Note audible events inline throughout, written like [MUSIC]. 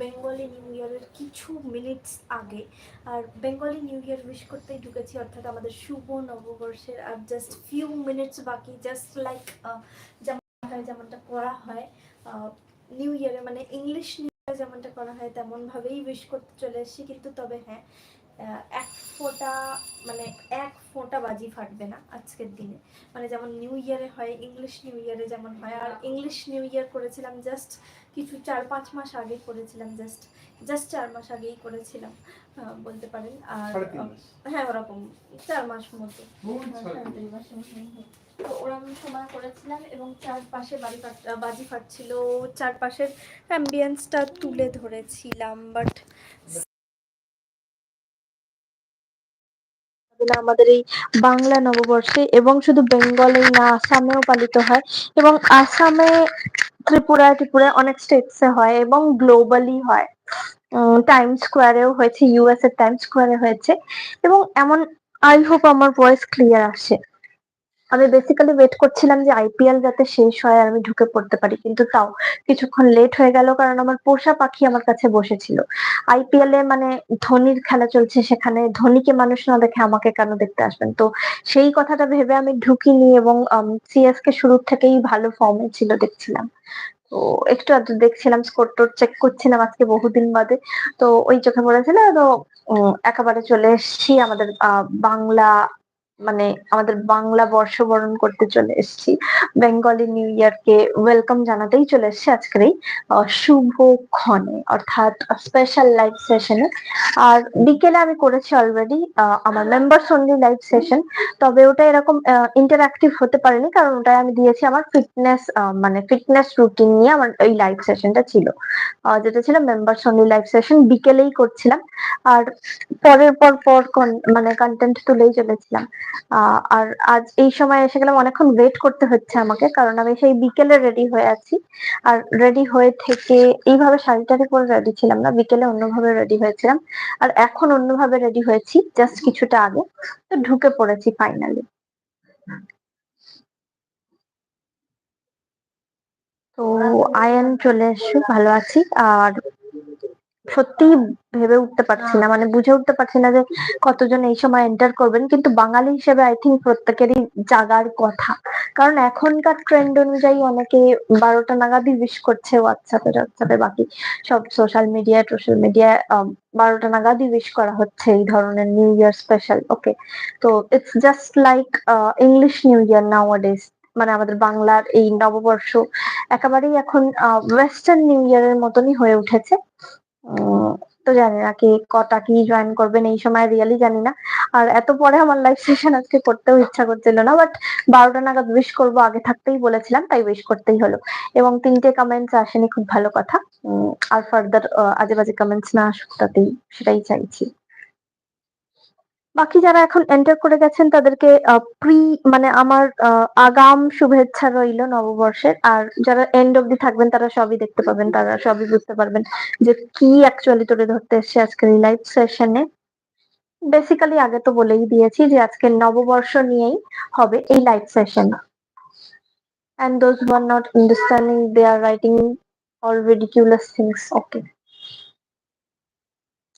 Bengali new ইয়ারের কিছু minutes আগে। আর বেঙ্গলি নিউ ইয়ার উইশ করতেই ঢুকেছি, অর্থাৎ আমাদের শুভ নববর্ষের আর জাস্ট ফিউ মিনিটস বাকি জাস্ট লাইক যেমন হয়, যেমনটা করা হয়। নিউ ইয়ারে মানে ইংলিশ নিউ ইয়ার যেমনটা করা হয়, তেমনভাবেই উইশ করতে চলে এসেছি কিন্তু তবে হ্যাঁ এক ফোঁটা মানে এক ফোঁটা বাজি ফাটবে না আজকের দিনে। মানে যেমন নিউ ইয়ারে হয় ইংলিশ নিউ ইয়ারে যেমন হয়, আর ইংলিশ নিউ ইয়ার করেছিলাম জাস্ট কিছু চার পাঁচ মাস আগে করেছিলাম জাস্ট জাস্ট চার মাস আগেই করেছিলাম বলতে পারেন আর। হ্যাঁ ওরকম চার মাস মতো হ্যাঁ। তো ওরকম সময় করেছিলাম এবং চারপাশে বাড়ি ফাট- বাজি ফাটছিল চারপাশের অ্যাম্বিয়েন্সটা তুলে ধরেছিলাম বাট না আমাদের এই বাংলা নববর্ষে এবং শুধু বেঙ্গলেই না, আসামেও পালিত হয় এবং আসামে ত্রিপুরা ত্রিপুরা অনেক স্টেটসে হয় এবং গ্লোবালি হয়। টাইম স্কোয়ারেও হয়েছে ইউএস এর টাইম স্কোয়ারে হয়েছে এবং এমন আই হোপ আমার ভয়েস ক্লিয়ার আসে। আমি বেসিক্যালি ওয়েট করছিলাম যে আইপিএল যাতে শেষ হয় আর আমি ঢুকে পড়তে পারি, কিন্তু তাও কিছুক্ষণ লেট হয়ে গেল কারণ আমার পোষা পাখি আমার কাছে বসেছিল। আইপিএল এ মানে ধোনির খেলা চলছে সেখানে ধোনিকে মানুষ না দেখে আমাকে কেন দেখতে আসবেন? তো সেই কথাটা ভেবে আমি ঢুকিনি এবং সিএসকে শুরুর থেকেই ভালো ফর্মে ছিল দেখছিলাম। তো একটু আধটু দেখছিলাম স্কোর টোর চেক করছিলাম আজকে বহুদিন বাদে। তো ওই চোখে পড়েছিল তো একেবারে চলে এসেছি আমাদের বাংলা মানে আমাদের বাংলা বর্ষবরণ করতে চলে এসেছি। বেঙ্গলি নিউ ইয়ারকে ওয়েলকাম জানাতেই চলে এসেছি আজকের এই আহ, শুভক্ষণে অর্থাৎ স্পেশাল লাইভ সেশনে আর বিকেলে আমি করেছি অলরেডি আমার মেম্বার্স অনলি লাইভ সেশন তবে ওটা এরকম ইন্টারঅ্যাক্টিভ হতে পারেনি কারণ ওটাই আমি দিয়েছি আমার ফিটনেস মানে ফিটনেস রুটিন নিয়ে আমার এই লাইভ সেশনটা ছিল। যেটা ছিল মেম্বার্স অনলি লাইভ সেশন বিকেলেই করছিলাম। আর পরের পর পর মানে কন্টেন্ট তুলেই চলেছিলাম। আর আজ এই সময় এসে গেলাম, অনেকক্ষণ ওয়েট করতে হচ্ছে আমাকে, কারণ আমি সেই বিকেলে রেডি হয়ে আছি। আর রেডি হয়ে থেকে এইভাবে শাড়ি টাড়ি পরে রেডি ছিলাম না, বিকেলে অন্যভাবে রেডি হয়েছিলাম। আর এখন অন্যভাবে রেডি হয়েছি জাস্ট কিছুটা আগে, তো ঢুকে পড়েছি ফাইনালি তো আয়ান চলে এসছো ভালো আছি। আর সত্যি ভেবে উঠতে পারছি না মানে বুঝে উঠতে পারছি না যে কতজন এই সময় এন্টার করবেন। কিন্তু বাঙালি হিসেবে আই থিঙ্ক প্রত্যেকেরই জাগার কথা। কারণ এখনকার ট্রেন্ড অনুযায়ী অনেকে বারোটা নাগাদই উইশ করছে হোয়াটসঅ্যাপে হোয়াটসঅ্যাপে বাকি সব সোশ্যাল মিডিয়া সোশ্যাল মিডিয়ায় বারোটা নাগাদই উইশ করা হচ্ছে এই ধরনের নিউ ইয়ার স্পেশাল ওকে তো it's just like English new year now মানে আমাদের বাংলার এই নববর্ষ একেবারেই এখন ওয়েস্টার্ন নিউ ইয়ারের মতনই হয়ে উঠেছে। তো জানি না কে কটা কি জয়েন করবেন, এই সময় রিয়েলি জানি না। আর এত পরে আমার লাইভ সেশন আজকে করতেও ইচ্ছা করছিল না বাট বারোটা নাগাদ উইশ করব, আগে থাকতেই বলেছিলাম, তাই উইশ করতেই হলো। এবং তিনটে কমেন্টস আসেনি, খুব ভালো কথা। আর ফার্দার আজে বাজে কমেন্টস না আসুক, তাতেই সেটাই চাইছি। বাকি যারা এখন এন্টার করে গেছেন, তাদেরকে প্রি মানে আমার আগাম শুভেচ্ছা রইল নববর্ষের। আর যারা এন্ড অব্দি থাকবেন, তারা সবই দেখতে পাবেন, তারা সবই বুঝতে পারবেন যে কি অ্যাকচুয়ালি তুলে ধরতে এসছে আজকের এই লাইভ সেশনে বেসিক্যালি আগে তো বলেই দিয়েছি যে আজকে নববর্ষ নিয়েই হবে এই live session those who are not understanding, they are writing all ridiculous things. Okay.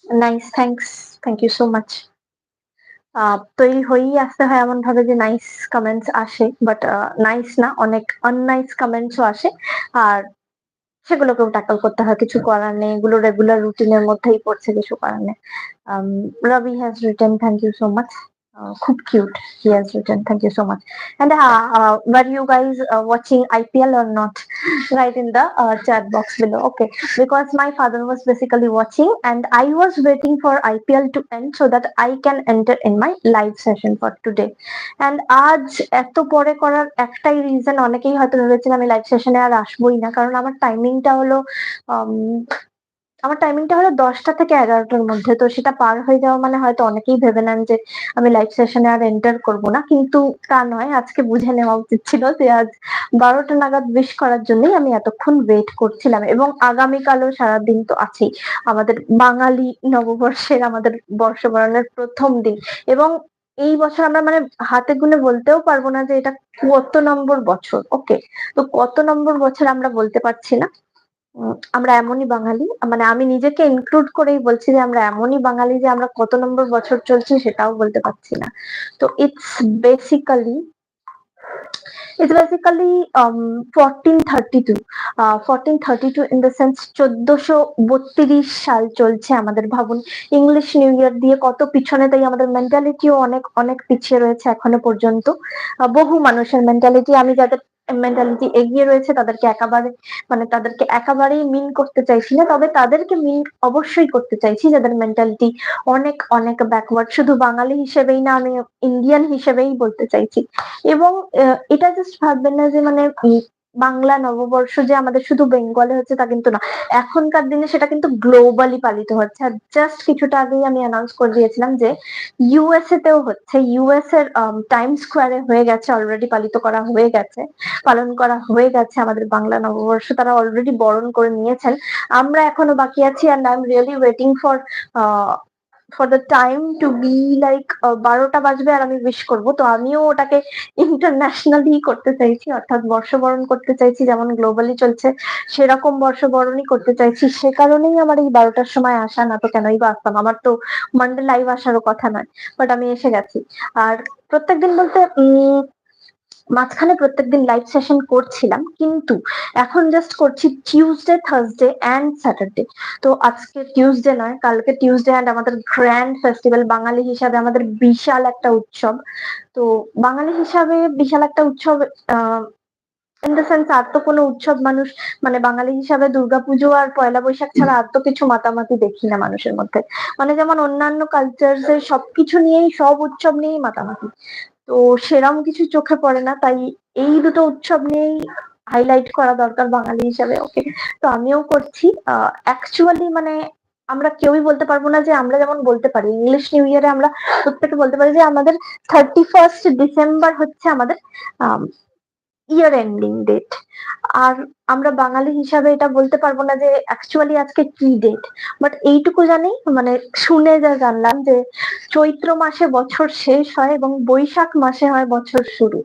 Nice. Thanks. Thank you so much. Ah তৈরি হয়েই আসতে হয় এমন ভাবে যে নাইস কমেন্টস আসে বাট নাইস না, অনেক আননাইস কমেন্টসও আসে। আর সেগুলোকেও ট্যাকল করতে হয়, কিছু করার নেই, এগুলো রেগুলার রুটিনের মধ্যেই পড়ছে, কিছু করার নেই। Robi has written thank you so much খুব cute he has written thank you so much and uh, were you guys uh, watching IPL or not [LAUGHS] write in the uh, chat box below okay because my father was basically watching and I was waiting for IPL to end so that I can enter in my live session for today and আজ এত পরে করার একটাই reason অনেকেই হয়তো ভেবেছেন আমি live সেশনে আর আসবোই না কারণ আমার টাইমিংটা হলো উম, আমার টাইমিংটা হলো দশটা থেকে এগারোটার মধ্যে, তো সেটা পার হয়ে যাওয়া মানে হয়তো অনেকেই ভেবে নেন যে আমি লাইভ সেশনে আর এন্টার করব না, কিন্তু তা নয়, আজকে বুঝে নেওয়া উচিত ছিল যে আজ বারোটা নাগাদ উইশ করার জন্যই আমি এতক্ষণ ওয়েট করছিলাম এবং আগামীকালও সারাদিন তো আছেই, আমাদের বাঙালি নববর্ষের আমাদের বর্ষবরণের প্রথম দিন এবং এই বছর আমরা মানে হাতে গুনে বলতেও পারব না যে এটা কত নম্বর বছর ওকে তো কত নম্বর বছর আমরা বলতে পারছি না। আমরা এমনই বাঙালি মানে আমি নিজেকে ইনক্লুড করেই বলছি যে আমরা এমনই বাঙালি যে আমরা কত নম্বর বছর চলছি সেটাও বলতে পারছি না তো it's basically It's basically um, 1432. Uh, 1432 in the sense চোদ্দশো বত্রিশ সাল চলছে আমাদের ভাবুন ইংলিশ নিউ ইয়ার দিয়ে কত পিছনে তাই আমাদের মেন্টালিটিও অনেক অনেক পিছিয়ে রয়েছে এখনও পর্যন্ত বহু মানুষের মেন্টালিটি আমি যাদের মেন্টালিটি এগিয়ে রয়েছে, তাদেরকে একেবারে মানে তাদেরকে একেবারেই মিন করতে চাইছি না, তবে তাদেরকে মিন অবশ্যই করতে চাইছি, যাদের মেন্টালিটি অনেক অনেক ব্যাকওয়ার্ড শুধু বাঙালি হিসেবেই না, আমি ইন্ডিয়ান হিসেবেই বলতে চাইছি। এবং এটা জাস্ট ভাববেন না যে মানে বাংলা নববর্ষ যে আমাদের শুধু বেঙ্গলে হচ্ছে তা কিন্তু না। এখনকার দিনে সেটা কিন্তু গ্লোবালি পালিত হচ্ছে। আর জাস্ট কিছুটা আগেই আমি অ্যানাউন্স করে দিয়েছিলাম যে ইউএসএ তেও হচ্ছে ইউএস এর টাইম স্কোয়ারে হয়ে গেছে অলরেডি পালিত করা হয়ে গেছে, পালন করা হয়ে গেছে আমাদের বাংলা নববর্ষ। তারা অলরেডি বরণ করে নিয়েছেন। আমরা এখনও বাকি আছি and I am really waiting for for the time to be like বারোটা বাজবে আর আমি উইশ করব। তো আমিও ওটাকে ইন্টারন্যাশনালি করতে চাইছি, অর্থাৎ বর্ষবরণ করতে চাইছি, যেমন গ্লোবালি চলছে, সেরকম বর্ষবরণই করতে চাইছি। সে কারণেই আমার এই বারোটার সময় আসা না তো কেনই বা আসতাম। আমার তো মানডে লাইভ আসারও কথা নয় বাট আমি এসে গেছি। আর প্রত্যেকদিন বলতে, উম মাঝখানে প্রত্যেকদিন লাইভ সেশন করছিলাম, কিন্তু এখন জাস্ট করছি টিউসডে থার্সডে অ্যান্ড স্যাটারডে তো আজকে টিউসডে নয়, কালকে টিউসডে অ্যান্ড আমাদের গ্র্যান্ড ফেস্টিভ্যাল বাঙালি হিসাবে আমাদের বিশাল একটা উৎসব। তো বাঙালি হিসাবে বিশাল একটা উৎসব ইন দ্য সেন্স আর তো কোনো উৎসব মানুষ মানে বাঙালি হিসাবে দুর্গাপুজো আর পয়লা বৈশাখ ছাড়া আর তো কিছু মাতামাতি দেখি না মানুষের মধ্যে। মানে যেমন অন্যান্য কালচার্স এর সবকিছু নিয়েই, সব উৎসব নিয়েই মাতামাতি। তো সেরম কিছু চোখে পড়ে না। তাই এই দুটো উৎসব নিয়েই হাইলাইট করা দরকার বাঙালি হিসাবে ওকে তো আমিও করছি। অ্যাকচুয়ালি মানে আমরা কেউই বলতে পারব না যে আমরা যেমন বলতে পারি। ইংলিশ নিউ ইয়ারে আমরা প্রত্যেকে বলতে পারি যে আমাদের থার্টি ফার্স্ট ডিসেম্বর হচ্ছে আমাদের ইয়ার এন্ডিং ডেট আর আমরা বাঙালি হিসাবে এটা বলতে পারব না যে অ্যাকচুয়ালি আজকে কি ডেট বাট এইটুকু জানি মানে শুনে যা জানলাম যে চৈত্র মাসে বছর শেষ হয় এবং বৈশাখ মাসে হয় বছর শুরু।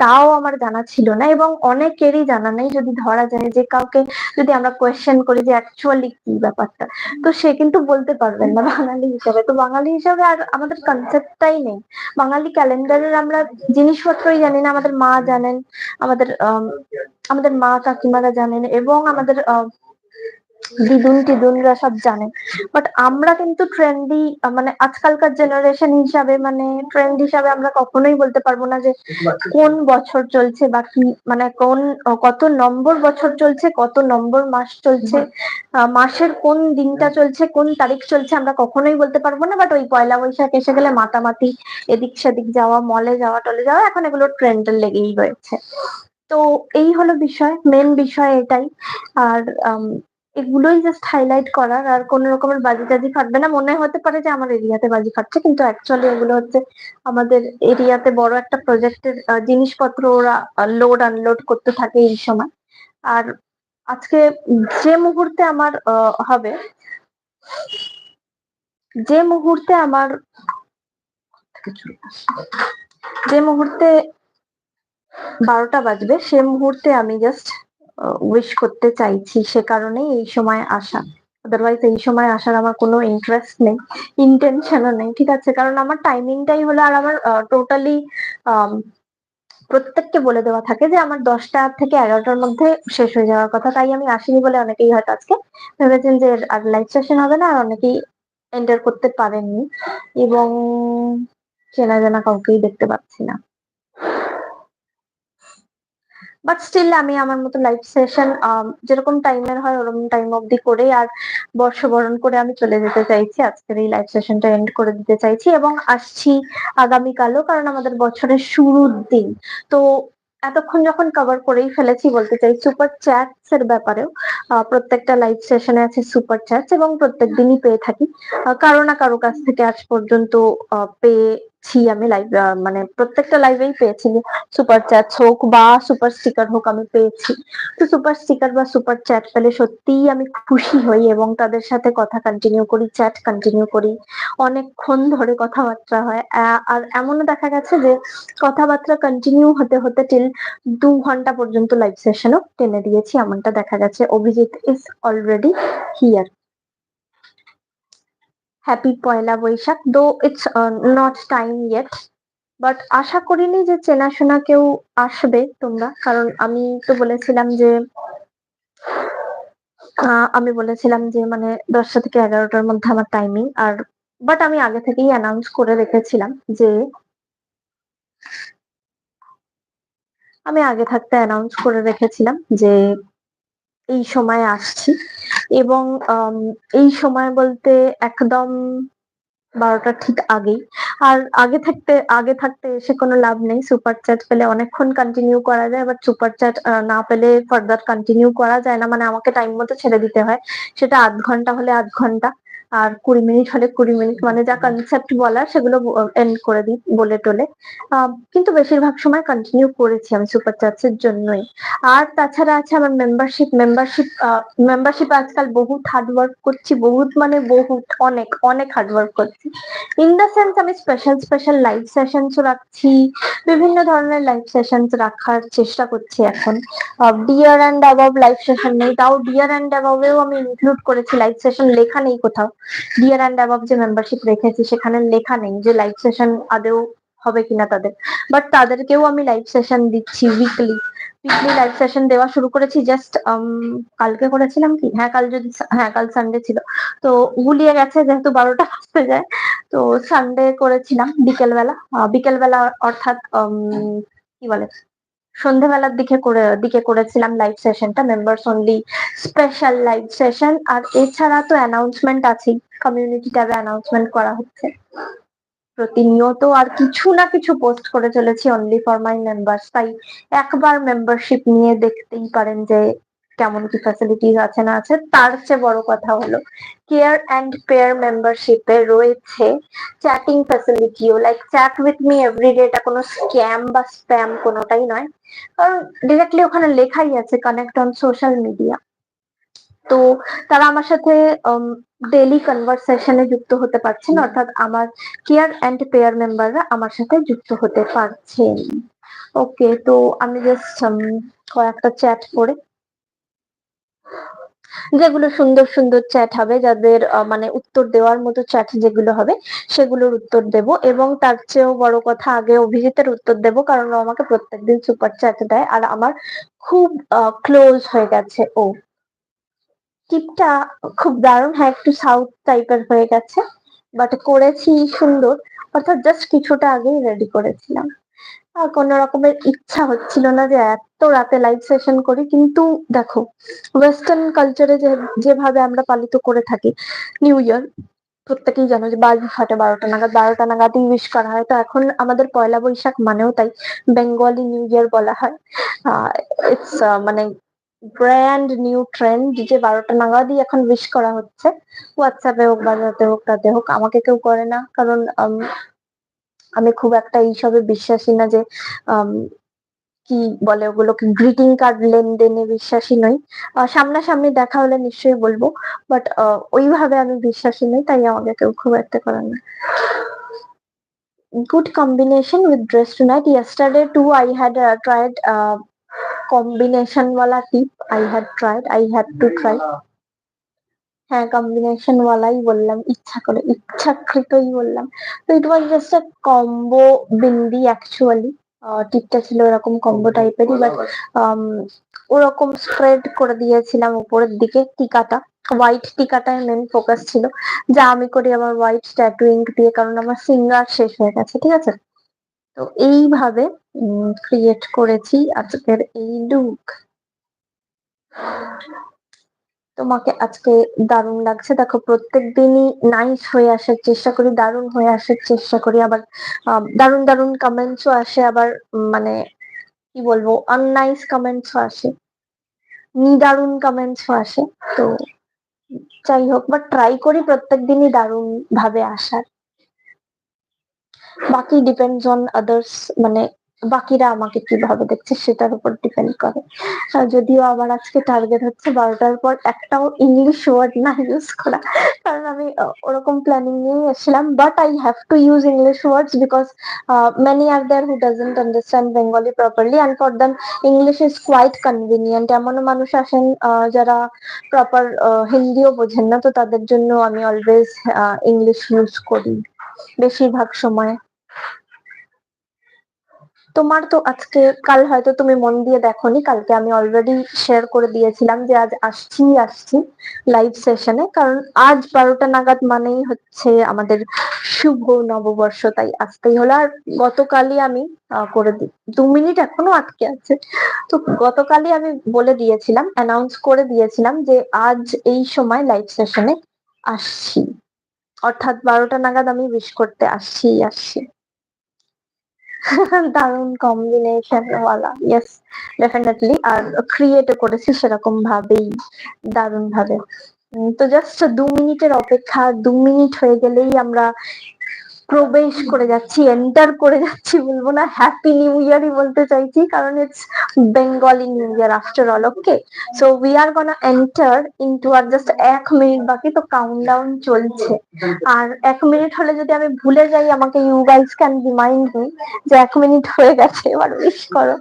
তাও আমার জানা ছিল না এবং অনেকেরই জানা নেই যদি ধরা যায় যে কাউকে যদি আমরা কোয়েশ্চেন করি যে অ্যাকচুয়ালি কি ব্যাপারটা। তো সে কিন্তু বলতে পারবেন না বাঙালি হিসাবে। তো বাঙালি হিসাবে আর আমাদের কনসেপ্টটাই নেই। বাঙালি ক্যালেন্ডারের আমরা জিনিসপত্রই জানি না আমাদের মা জানেন আমাদের আম, আমাদের মা কাকিমারা জানেন এবং আমাদের দিদুন টিদুনরা সব জানেন। বাট আমরা কিন্তু ট্রেন্ডি মানে আজকালকার জেনারেশন হিসাবে মানে ট্রেন্ড হিসাবে আমরা কখনোই বলতে পারব না যে কোন বছর চলছে বা কি মানে কোন, কত নম্বর বছর চলছে, কত নম্বর মাস চলছে মাসের কোন দিনটা চলছে, কোন তারিখ চলছে আমরা কখনোই বলতে পারব না। বাট ওই পয়লা বৈশাখ এসে গেলে মাতামাতি, এদিক সেদিক যাওয়া মলে যাওয়া, টলে যাওয়া, এখন এগুলো ট্রেন্ডের লেগেই রয়েছে। তো এই হলো বিষয় মেন বিষয় এটাই। আর এগুলোই জাস্ট হাইলাইট করার। আর কোন রকমের বাজি টাজি ফাটবে না। মনে হতে পারে যে আমার এরিয়াতে বাজি ফাটছে, কিন্তু অ্যাকচুয়ালি এগুলো হচ্ছে আমাদের এরিয়াতে বড় একটা প্রজেক্টের জিনিসপত্র ওরা লোড আনলোড করতে থাকে এই সময়। আর আজকে যে মুহূর্তে আমার হবে, যে মুহূর্তে আমার, যে মুহূর্তে বারোটা বাজবে। সে মুহূর্তে আমি জাস্ট উইশ করতে চাইছি সে কারণেই এই সময় আসা। আদারওয়াইজ এই সময় আসার আমার কোনো ইন্টারেস্ট নেই ইন্টেনশনও নেই, ঠিক আছে? কারণ আমার টাইমিংটাই হলো আর আমার টোটালি প্রত্যেককে বলে দেওয়া থাকে যে আমার দশটা থেকে এগারোটার মধ্যে শেষ হয়ে যাওয়ার কথা। তাই আমি আসিনি বলে অনেকেই হয়তো আজকে ভেবেছেন যে আর লাইভ সেশন হবে না আর অনেকেই এন্টার করতে পারেননি। এবং চেনা জানা কাউকেই দেখতে পাচ্ছি না। বাট স্টিল আমি আমার মতো লাইভ সেশন যেরকম টাইমের হয়, ওরকম টাইম অবধি করে আর বর্ষবরণ করে আমি চলে যেতে চাইছি। আজকের এই লাইভ সেশনটা এন্ড করে দিতে চাইছি এবং আসছি আগামীকালও, কারণ আমাদের বছরের শুরুর দিন। তো এতক্ষণ যখন কভার করেই ফেলেছি, বলতে চাই সুপার চ্যাটস এর ব্যাপারেও প্রত্যেকটা লাইভ সেশনে আছে সুপার চ্যাটস এবং প্রত্যেক দিনই পেয়ে থাকি। কারও না কারও কাছ থেকে আজ পর্যন্ত পেয়ে পেয়েছি, আমি লাইভ মানে প্রত্যেকটা লাইভেই পেয়েছি সুপার চ্যাট হোক বা সুপার স্টিকার হোক আমি পেয়েছি। তো সুপার স্টিকার বা সুপার চ্যাট পেলে সত্যিই আমি খুশি হই এবং তাদের সাথে কথা কন্টিনিউ করি চ্যাট কন্টিনিউ করি। অনেকক্ষণ ধরে কথাবার্তা হয় আর এমনও দেখা গেছে যে কথাবার্তা কন্টিনিউ হতে হতে টিল দু ঘণ্টা পর্যন্ত লাইভ সেশনও টেনে দিয়েছি, এমনটা দেখা গেছে। Abhijit is already here happy Poila Boishakh though it's not time yet but আশা করিনি যে চেনাশোনা কেউ আসবে তোমরা। কারণ আমি তো বলেছিলাম যে আমি বলেছিলাম যে মানে দশটা থেকে এগারোটার মধ্যে আমার টাইমিং আর বাট আমি আগে থেকেই অ্যানাউন্স করে রেখেছিলাম যে, আমি আগে থাকতে অ্যানাউন্স করে রেখেছিলাম যে এই সময় আসছি। এবং এই সময় বলতে একদম বারোটা ঠিক আগেই। আর আগে থাকতে আগে থাকতে এসে কোনো লাভ নেই। সুপার চ্যাট পেলে অনেকক্ষণ কন্টিনিউ করা যায় বাট সুপার চ্যাট না পেলে ফার্দার কন্টিনিউ করা যায় না। মানে আমাকে টাইম মতো ছেড়ে দিতে হয়। সেটা আধ ঘণ্টা হলে আধ ঘণ্টা। আর কুড়ি মিনিট হলে কুড়ি মিনিট মানে যা কনসেপ্ট বলার সেগুলো এন্ড করে দিই বলে টোলে কিন্তু বেশিরভাগ সময় কন্টিনিউ করেছি আমি সুপার এর জন্যই। আর তাছাড়া আছে আমার মেম্বারশিপ মেম্বারশিপ মেম্বারশিপ আজকাল বহুত হার্ড ওয়ার্ক করছি, বহুত মানে বহুত, অনেক অনেক হার্ড ওয়ার্ক করছি। ইন দ্য সেন্স আমি স্পেশাল স্পেশাল লাইভ সেশনস রাখছি, বিভিন্ন ধরনের লাইভ সেশনস রাখার চেষ্টা করছি এখন। Dear and above live session নেই, তাও ডিয়ার অ্যান্ড অ্যাবাভেও আমি ইনক্লুড করেছি লাইভ সেশন লেখা নেই কোথাও। ডিয়ার অ্যান্ড অ্যাবাভ যে মেম্বারশিপ রেখেছি সেখানে লেখা নেই যে লাইভ সেশন আদেও হবে কিনা তাদের। বাট তাদেরকেও আমি লাইভ সেশন দিচ্ছি উইকলি উইকলি লাইভ সেশন দেওয়া শুরু করেছি জাস্ট কালকে করেছিলাম কি? হ্যাঁ কাল যদি হ্যাঁ কাল সানডে ছিল। তো গুলিয়ে গেছে যেহেতু বারোটা বাজতে যায় তো সানডে করেছিলাম বিকেলবেলা। বিকেলবেলা অর্থাৎ উম, কি বলে? সন্ধ্যেবেলার দিকে করে, দিকে করেছিলাম live সেশনটা members only special live session আর এছাড়া তো অ্যানাউন্সমেন্ট আছেই কমিউনিটি ট্যাবে অ্যানাউন্সমেন্ট করা হচ্ছে। প্রতিনিয়ত আর কিছু না কিছু পোস্ট করে চলেছি অনলি ফর মাই মেম্বার্স তাই একবার মেম্বারশিপ নিয়ে দেখতেই পারেন যে কেমন কি ফ্যাসিলিটিস আছে না আছে তার চেয়ে বড় কথা হলো কেয়ার অ্যান্ড পেয়ার মেম্বারশিপে রয়েছে chatting ফ্যাসিলিটিও like chat with me every day এটা কোনো স্ক্যাম বা স্প্যাম কোনোটাই নয়। কারণ ডিরেক্টলি ওখানে লেখাই আছে কানেক্ট অন সোশ্যাল মিডিয়া তো তারা আমার সাথে ডেলি কনভারসেশনে যুক্ত হতে পারছেন অর্থাৎ আমার কেয়ার অ্যান্ড পেয়ার মেম্বাররা আমার সাথে যুক্ত হতে পারছেন। ওকে তো আমি জাস্ট কয়েকটা চ্যাট করে যেগুলো সুন্দর সুন্দর চ্যাট হবে, যাদের মানে উত্তর দেওয়ার মতো চ্যাট যেগুলো হবে, সেগুলোর উত্তর দেব এবং তার চেয়েও বড় কথা, আগে অভিজিতের উত্তর দেব, কারণ ও আমাকে প্রত্যেকদিন সুপার চ্যাট দেয় আর আমার খুব ক্লোজ হয়ে গেছে ও। টিপটা খুব দারুণ হ্যাঁ একটু সাউথ টাইপের হয়ে গেছে বাট করেছি সুন্দর, অর্থাৎ জাস্ট কিছুটা আগেই রেডি করেছিলাম। কোনো রকমের ইচ্ছা হচ্ছিল না যে এত রাতে লাইভ সেশন করি, কিন্তু দেখো ওয়েস্টার্ন কালচারে যেভাবে আমরা পালিত করে থাকি নিউ ইয়ার প্রত্যেকেই জানো যে বাজি ফাটে বারোটা নাগাদ, বারোটা নাগাদই উইশ করা হয়। তো এখন আমাদের পয়লা বৈশাখ মানেও তাই বেঙ্গলি নিউ ইয়ার বলা হয়। ইটস মানে ব্র্যান্ড নিউ ট্রেন্ড যে বারোটা নাগাদই এখন উইশ করা হচ্ছে। হোয়াটসঅ্যাপে হোক বা যাতে হোক, তাতে হোক, আমাকে কেউ করে না। কারণ আমি খুব একটা এইসবে বিশ্বাসী না যে কি বলে ওগুলো গ্রিটিং কার্ড লেনদেনে বিশ্বাসী নই। সামনাসামনি দেখা হলে নিশ্চয়ই বলব বাট ওইভাবে আমি বিশ্বাসী নই, তাই আমাকে কেউ খুব একটা করে না। Good combination with dress tonight yesterday too I had tried combination ওয়ালা টিপ I had tried I had to tried হ্যাঁ কম্বিনেশন ওয়ালাই বললাম ইচ্ছা করে ইচ্ছাকৃতই বললাম। তো it was just a combo bindi actually টিপটা ছিল এরকম কম্বো টাইপেরই বাট ওরকম স্প্রেড করে দিয়েছিলাম উপরের দিকে টিকাটা। হোয়াইট টিকাটায় মেন ফোকাস ছিল। যা আমি করি আমার হোয়াইট ট্যাটুইং দিয়ে কারণ আমার সিঙ্গার শেষ হয়ে গেছে ঠিক আছে? তো এইভাবে ক্রিয়েট করেছি আজকের এই লুক তোমাকে আজকে দারুণ লাগছে। দেখো প্রত্যেক দিনই নাইস হয়ে আসার চেষ্টা করি, দারুণ হয়ে আসার চেষ্টা করি। আবার দারুণ দারুণ কমেন্টসও আসে, আবার মানে কি বলব আননাইস কমেন্টসও আসে, নিদারুণ কমেন্টসও আসে। তো, যাই হোক বাট ট্রাই করি প্রত্যেক দিনই দারুণ ভাবে আসার। বাকি ডিপেন্ডস অন আদার্স মানে বাকিরা আমাকে কীভাবে দেখছে সেটার উপর ডিপেন্ড করে। যদিও আমার আজকে টার্গেট হচ্ছে বারোটার পর একটাও ইংলিশ ওয়ার্ড না ইউজ করা। কারণ আমি ওরকম প্ল্যানিং নিয়েই এসেছিলাম। But I have to use English words because many are there who doesn't understand Bengali properly and for them English is quite convenient এমনও মানুষ আসেন যারা প্রপার হিন্দিও বোঝেন না। তো তাদের জন্য আমি অলওয়েজ ইংলিশ ইউজ করি বেশিরভাগ সময়। তোমার তো আজকে, কাল হয়তো তুমি মন দিয়ে দেখোনি, কালকে আমি অলরেডি শেয়ার করে দিয়েছিলাম যে আজ আসছি আসছি লাইভ সেশনে কারণ আজ বারোটা নাগাদ মানেই হচ্ছে আমাদের শুভ নববর্ষ, তাই আসতেই হলো। আর গতকালই আমি করে দিই দু মিনিট এখনও আটকে আছে। তো গতকালই আমি বলে দিয়েছিলাম অ্যানাউন্স করে দিয়েছিলাম যে আজ এই সময় লাইভ সেশনে আসছি। অর্থাৎ বারোটা নাগাদ আমি উইশ করতে আসছি আসছি। [LAUGHS] দারুণ কম্বিনেশন ওয়ালা ইয়েস ডেফিনেটলি আর ক্রিয়েট করেছি সেরকম ভাবেই দারুণ ভাবে তো জাস্ট দু মিনিটের অপেক্ষা, দু মিনিট হয়ে গেলেই আমরা প্রবেশ করে যাচ্ছি এন্টার করে যাচ্ছি বলব না হ্যাপি নিউ ইয়ারই বলতে চাইছি, কারণ it's Bengali new year after all okay so we are gonna enter into R just এক মিনিট বাকি, তো কাউন্টডাউন চলছে। আর এক মিনিট হলে যদি আমি ভুলে যাই, আমাকে you guys can remind me যে এক মিনিট হয়ে গেছে, এবার উইশ করো।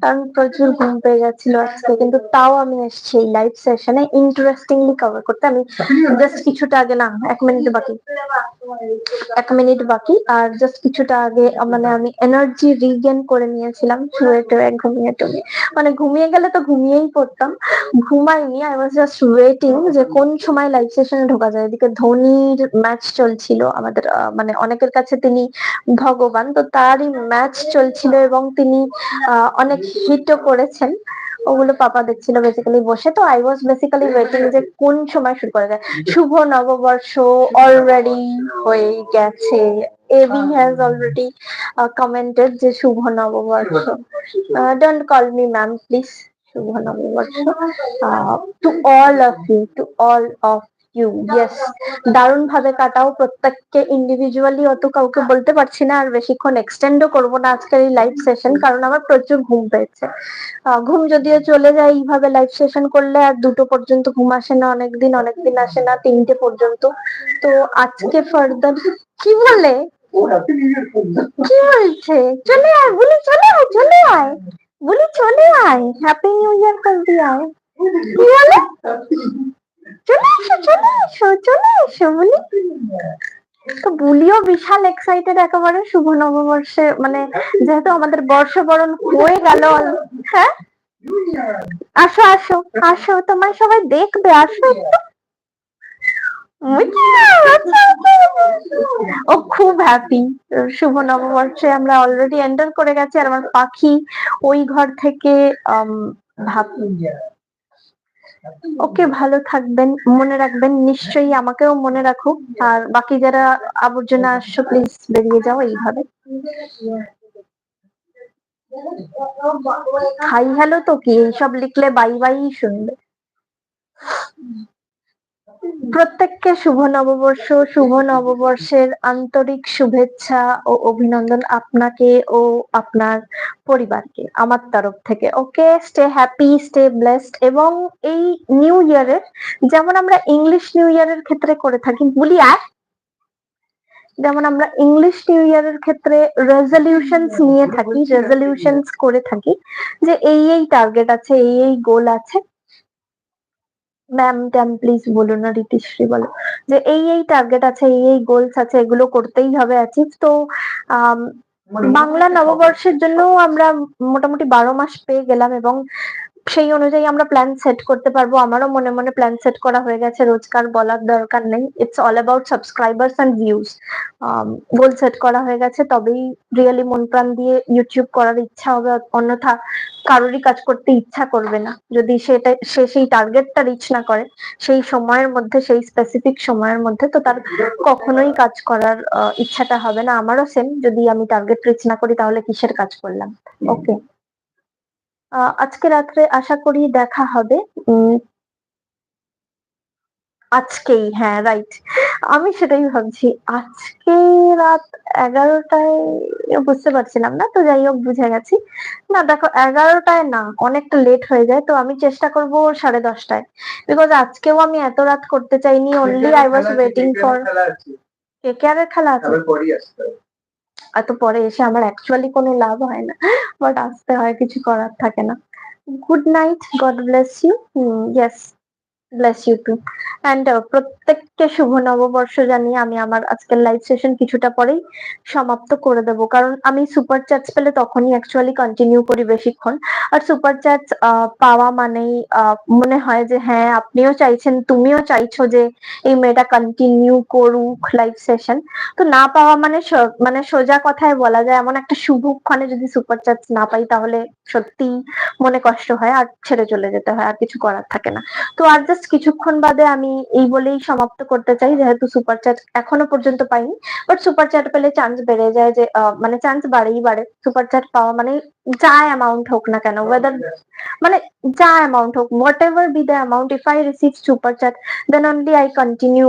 কারণ প্রচুর ঘুম পেয়ে গেছিল আজকে, কিন্তু তাও আমি এসেছি এই লাইভ সেশনে ইন্টারেস্টিংলি কভার করতে। আমি জাস্ট কিছুটা আগে না, এক মিনিট বাকি। এক মিনিট বাকি। আর জাস্ট কিছুটা আগে মানে আমি এনার্জি রিগেন করে নিয়েছিলাম, শুয়ে টুয়ে ঘুমিয়ে টুমিয়ে। মানে ঘুমিয়ে গেলে তো ঘুমিয়েই পড়তাম। ঘুমাইনি আই ওয়াজ জাস্ট ওয়েটিং যে কোন সময় লাইভ সেশনে ঢোকা যায়। এদিকে ধোনির ম্যাচ চলছিল, আমাদের মানে অনেকের কাছে তিনি ভগবান। তো তারই ম্যাচ চলছিল এবং তিনি অনেক হিটও করেছেন। ওগুলো পাপা দেখছিল বেসিক্যালি বসে। তো আই ওয়াজ বেসিক্যালি ওয়েটিং যে কোন সময় শুরু করা যায়। শুভ নববর্ষ অলরেডি হয়ে গেছে। এবি হ্যাজ অলরেডি কমেন্টেড যে শুভ নববর্ষ। Don't call me ma'am please শুভ নববর্ষ। To all of you to all of you yes দারুণ ভাবে কাটাও। প্রত্যেককে ইন্ডিভিজুয়ালি অত কাউকে বলতে পারছি না, আর বেশিক্ষণ এক্সটেন্ডও করব না আজকের এই লাইভ সেশন কারণ আমার প্রচুর ঘুম পেয়েছে। ঘুম যদিও চলে যায় এইভাবে লাইভ সেশন করলে, আর দুটো পর্যন্ত ঘুম আসে না, অনেকদিন অনেকদিন আসে না, তিনটে পর্যন্ত। তো আজকে ফার্দার কি বলে? কি বলছে? চলে আয়, বলি চলে আয় চলে আয়। বলি চলে আয়। হ্যাপি নিউ ইয়ার করবি আয়। কি বলে? চলে এসো চলে এসো চলে এসো বলি। তো বুলিও বিশাল এক্সাইটেড একেবারে শুভ নববর্ষে মানে যেহেতু আমাদের বর্ষবরণ হয়ে গেল হ্যাঁ? আসো আসো আসো তোমায় সবাই দেখবে আসো। ও খুব হ্যাপি শুভ নববর্ষে আমরা অলরেডি এন্টার করে গেছি আর আমার পাখি ওই ঘর থেকে আম, ভাব ওকে ভালো থাকবেন, মনে রাখবেন, নিশ্চয়ই আমাকেও মনে রাখো আর বাকি যারা আবর্জনা আসছো প্লিজ বেরিয়ে যাও এইভাবে। হাই হ্যালো তো কি? এইসব লিখলে বাই বাই শুনবে। প্রত্যেককে শুভ নববর্ষ, শুভ নববর্ষের আন্তরিক শুভেচ্ছা ও অভিনন্দন আপনাকে ও আপনার পরিবারকে, আমার তরফ থেকে। Okay stay happy stay blessed এবং এই নিউ ইয়ারের যেমন আমরা ইংলিশ নিউ ইয়ারের ক্ষেত্রে করে থাকি, বলি আর, যেমন আমরা ইংলিশ নিউ ইয়ারের ক্ষেত্রে রেজলিউশনস নিয়ে থাকি রেজলিউশনস করে থাকি, যে এই এই টার্গেট আছে, এই এই গোল আছে ম্যাম ট্যাম প্লিজ বলো না রীতিশ্রী বলো। যে এই এই টার্গেট আছে এই এই গোলস আছে এগুলো করতেই হবে অ্যাচিভ তো বাংলা নববর্ষের জন্য আমরা মোটামুটি বারো মাস পেয়ে গেলাম এবং সেই অনুযায়ী আমরা প্ল্যান সেট করতে পারব। আমারও মনে মনে প্ল্যান সেট করা হয়ে গেছে। রোজকার বলার দরকার নেই। It's all about subscribers and views goal set করা হয়ে গেছে। তবেই রিয়েলি মন প্রাণ দিয়ে ইউটিউব করার ইচ্ছা হবে। অন্যথা কারোরই কাজ করতে ইচ্ছা করবে না। যদি সেটা, সে সেই টার্গেটটা রিচ না করে, সেই সময়ের মধ্যে, সেই স্পেসিফিক সময়ের মধ্যে, তো তার কখনোই কাজ করার ইচ্ছাটা হবে না। আমারও সেম যদি আমি টার্গেট রিচ না করি, তাহলে কিসের কাজ করলাম? ওকে আজকে রাত্রে আশা করি দেখা হবে। আজকেই হ্যাঁ রাইট আমি সেটাই ভাবছি। আজকে রাত এগারোটায় বুঝতে পারছিলাম না তো যাই হোক বুঝে গেছি। না দেখো এগারোটায় না অনেকটা লেট হয়ে যায় তো আমি চেষ্টা করব সাড়ে দশটায়। বিকজ আজকেও আমি এত রাত করতে চাইনি only I was waiting for K কেয়ারের খেলা আছে? এত পরে এসে আমার অ্যাকচুয়ালি কোনো লাভ হয় না। বাট আসতে হয়, কিছু করার থাকে না। Good night God bless you yes bless you too and প্রত্যেককে শুভ নববর্ষ জানিয়ে আমি আমার আজকের লাইভ সেশন কিছুটা পরেই সমাপ্ত করে দেবো। কারণ আমি সুপার চ্যাটস পেলে তখনই অ্যাকচুয়ালি কন্টিনিউ করি বেশিক্ষণ। আর সুপার চ্যাটস পাওয়া মানেই মনে হয় যে হ্যাঁ আপনিও চাইছেন, তুমিও চাইছো যে এই মেয়েটা কন্টিনিউ করুক লাইভ সেশন তো না পাওয়া মানে মানে সোজা কথায় বলা যায়, এমন একটা শুভক্ষণে যদি সুপার চ্যাটস না পাই তাহলে সত্যি মনে কষ্ট হয়, আর ছেড়ে চলে যেতে হয়, আর কিছু করার থাকে না। তো আর জাস্ট কিছুক্ষণ বাদে আমি এই বলেই সমাপ্ত করতে চাই যেহেতু সুপার চ্যাট এখনও পর্যন্ত পাইনি। বাট সুপার চ্যাট পেলে চান্স বেড়ে যায় যে আহ, মানে চান্স বাড়েই বাড়ে। সুপার চ্যাট পাওয়া মানে যা অ্যামাউন্ট হোক না কেন ওয়েদার মানে যা অ্যামাউন্ট হোক whatever be the amount if I receive super chat then only I continue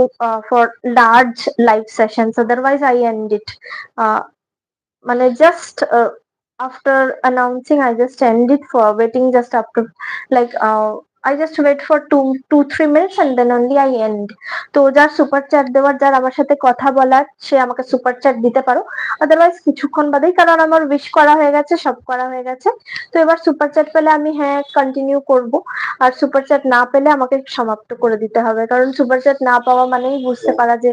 for large live sessions otherwise I end it মানে just after announcing i just end it for waiting just up to like uh, I just wait for two two, three minutes and then only I end. তো যার super chat দেওয়ার, যার আমার সাথে কথা বলার, সে আমাকে সুপার চ্যাট দিতে পারো। আদারওয়াইজ কিছুক্ষণ বাদেই, কারণ আমার উইশ করা হয়ে গেছে, সব করা হয়ে গেছে। তো এবার সুপার চ্যাট পেলে আমি হ্যাঁ কন্টিনিউ করব। আর সুপার চ্যাট না পেলে আমাকে সমাপ্ত করে দিতে হবে। কারণ সুপার চ্যাট না পাওয়া মানেই বুঝতে পারা যে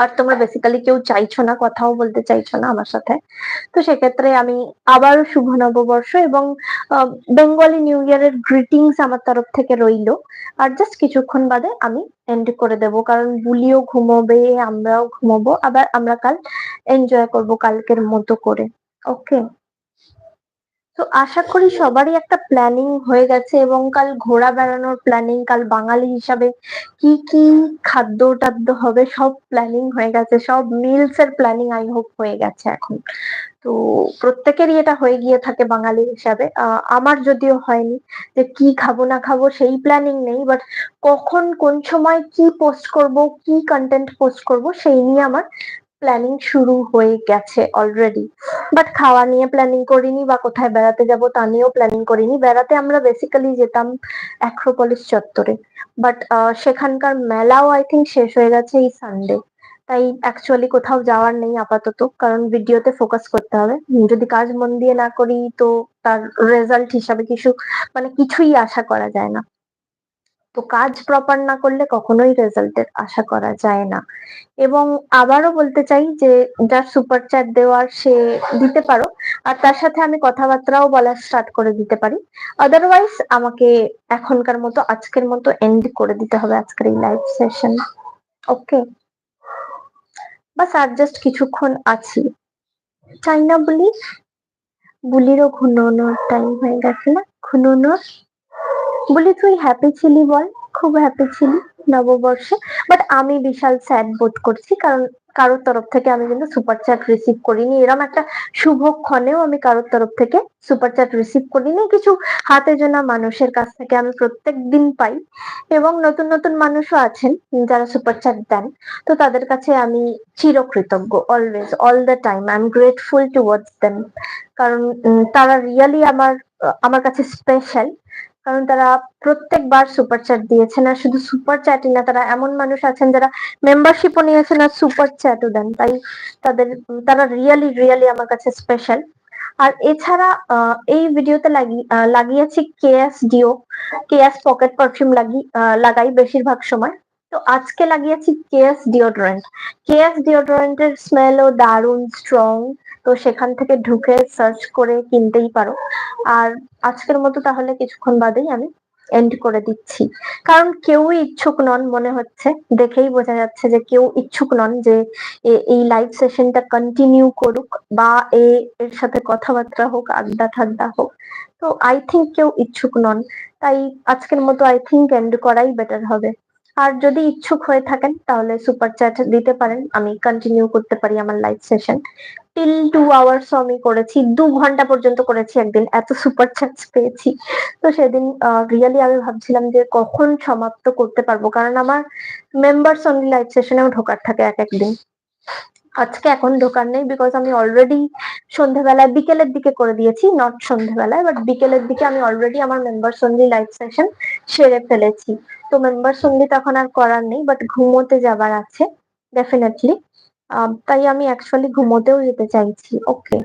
আর তোমরা বেসিক্যালি কেউ চাইছো না, কথাও বলতে চাইছো না আমার সাথে। তো সেক্ষেত্রে আমি আবারও শুভ নববর্ষ এবং বেঙ্গলি নিউ ইয়ারের গ্রিটিংস আমার তরফ থেকে রইল। আর জাস্ট কিছুক্ষণ বাদে আমি এন্ড করে দেব, কারণ বুলিও ঘুমোবে, আমরাও ঘুমোবো, আবার আমরা কাল এনজয় করব কালকের মতো করে। ওকে তো আশা করি সবারই একটা প্ল্যানিং হয়ে গেছে এবং কাল ঘোরা বেড়ানোর প্ল্যানিং কাল বাঙালি হিসাবে কি কি খাদ্য টাদ্য হবে সব প্ল্যানিং হয়ে গেছে, সব মিলস এর প্ল্যানিং আই হোপ হয়ে গেছে এখন। তো প্রত্যেকেরই এটা হয়ে গিয়ে থাকে বাঙালি হিসাবে। আমার যদিও হয়নি যে কি খাব না খাব সেই প্ল্যানিং নেই বাট কখন কোন সময় কি পোস্ট করব, কি কন্টেন্ট পোস্ট করব, সেই নিয়ে আমার প্ল্যানিং শুরু হয়ে গেছে অলরেডি বাট খাওয়া নিয়ে প্ল্যানিং করিনি বা কোথায় বেড়াতে যাব তা নিয়েও প্ল্যানিং করিনি। বেড়াতে আমরা বেসিক্যালি যেতাম অ্যাক্রোপলিস চত্বরে। বাট সেখানকার মেলাও আই থিঙ্ক শেষ হয়ে গেছে এই সানডে তাই অ্যাকচুয়ালি কোথাও যাওয়ার নেই আপাতত। কারণ ভিডিওতে ফোকাস করতে হবে। যদি কাজ মন দিয়ে না করি তো তার রেজাল্ট হিসাবে কিছু মানে কিছুই আশা করা যায় না। তো কাজ প্রপার না করলে কখনোই রেজাল্টের আশা করা যায় না। এবং আবারও বলতে চাই যে, যার সুপার চ্যাট দেওয়ার সে দিতে পারো। আর তার সাথে আমি কথাবার্তাও বলা স্টার্ট করে দিতে পারি। আদারওয়াইজ আমাকে এখনকার মতো, আজকের মতো এন্ড করে দিতে হবে আজকের এই লাইভ সেশন ওকে বাস আর জাস্ট কিছুক্ষণ আছি। চাই না বলি? বুলিরও ঘুনোনোর টাইম হয়ে গেছে না? ঘুনোনোর বলি তুই হ্যাপি ছিলি বল, খুব হ্যাপি ছিলি নববর্ষে। বাট আমি বিশাল স্যাড বোধ করছি, কারণ কারোর তরফ থেকে আমি কিন্তু সুপার চ্যাট রিসিভ করিনি। এরকম একটা শুভক্ষণেও আমি কারোর তরফ থেকে সুপার চ্যাট রিসিভ করিনি। কিছু হাতে গোনা মানুষের কাছ থেকে আমি প্রত্যেক দিন পাই, এবং নতুন নতুন মানুষও আছেন যারা সুপার চ্যাট দেন। তো তাদের কাছে আমি চিরকৃতজ্ঞ always all the time I am grateful towards them কারণ তারা রিয়েলি আমার আমার কাছে স্পেশাল কারণ তারা প্রত্যেকবার সুপার চ্যাট দিয়েছেন আর শুধু সুপার চ্যাটই না, তারা এমন মানুষ আছেন যারা মেম্বারশিপও নিয়েছেন আর সুপার চ্যাটও দেন। তাই তাদের, তারা রিয়েলি রিয়েলি আমার কাছে স্পেশাল আর এছাড়া এই ভিডিওতে লাগিয়েছি KS deo KS pocket perfume লাগি লাগাই বেশিরভাগ সময়। তো আজকে লাগিয়েছি কেএস ডিওডোরেন্ট কেএস ডিওডোরেন্টের স্মেলও দারুণ স্ট্রং তো সেখান থেকে ঢুকে সার্চ করে কিনতেই পারো। আর আজকের মতো তাহলে কিছুক্ষণ বাদেই আমি এন্ড করে দিচ্ছি। কারণ কেউই ইচ্ছুক নন মনে হচ্ছে। দেখেই বোঝা যাচ্ছে যে কেউ ইচ্ছুক নন যে এই লাইভ সেশনটা কন্টিনিউ করুক বা এর সাথে কথাবার্তা হোক, আড্ডা ঠাড্ডা হোক। তো আই থিঙ্ক কেউ ইচ্ছুক নন। তাই আজকের মতো আই থিঙ্ক এন্ড করাই বেটার হবে। আর যদি ইচ্ছুক হয়ে থাকেন, তাহলে সুপার চ্যাট দিতে পারেন। আমি কন্টিনিউ করতে পারি আমার live session till two hours আমি করেছি। দু ঘণ্টা পর্যন্ত করেছি একদিন। এত সুপার চ্যাট পেয়েছি। তো সেদিন রিয়েলি আমি ভাবছিলাম যে কখন সমাপ্ত করতে পারব? কারণ আমার মেম্বার্স অনলি লাইভ সেশনেও ঢোকার থাকে এক একদিন আজকে এখন ঢোকার নেই বিকজ আমি অলরেডি সন্ধ্যেবেলায় বিকেলের দিকে করে দিয়েছি নট সন্ধ্যেবেলায় বাট বিকেলের দিকে আমি অলরেডি আমার মেম্বার্স অনলি লাইভ সেশন সেরে ফেলেছি। তো মেম্বার্স অনলি তখন আর করার নেই বাট ঘুমোতে যাবার আছে ডেফিনেটলি তাই আমি অ্যাকচুয়ালি ঘুমোতেও যেতে চাইছি ওকে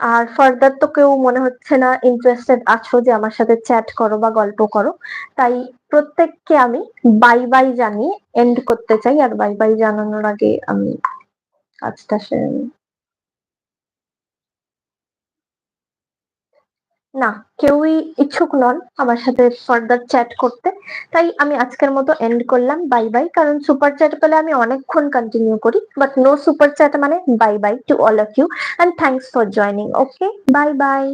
আর ফার্দার তো কেউ মনে হচ্ছে না ইন্টারেস্টেড আছো যে আমার সাথে চ্যাট করো বা গল্প করো, তাই প্রত্যেককে আমি বাই বাই জানিয়ে এন্ড করতে চাই, আর বাই বাই জানানোর আগে আমি কাজটা সেরে নি। না, কেউই ইচ্ছুক নন আমার সাথে ফার্দার চ্যাট করতে। তাই আমি আজকের মতো এন্ড করলাম। বাই বাই কারণ সুপার চ্যাট পেলে আমি অনেকক্ষণ কন্টিনিউ করি। বাট নো সুপার চ্যাট মানে bye bye to all of you and thanks for joining okay bye bye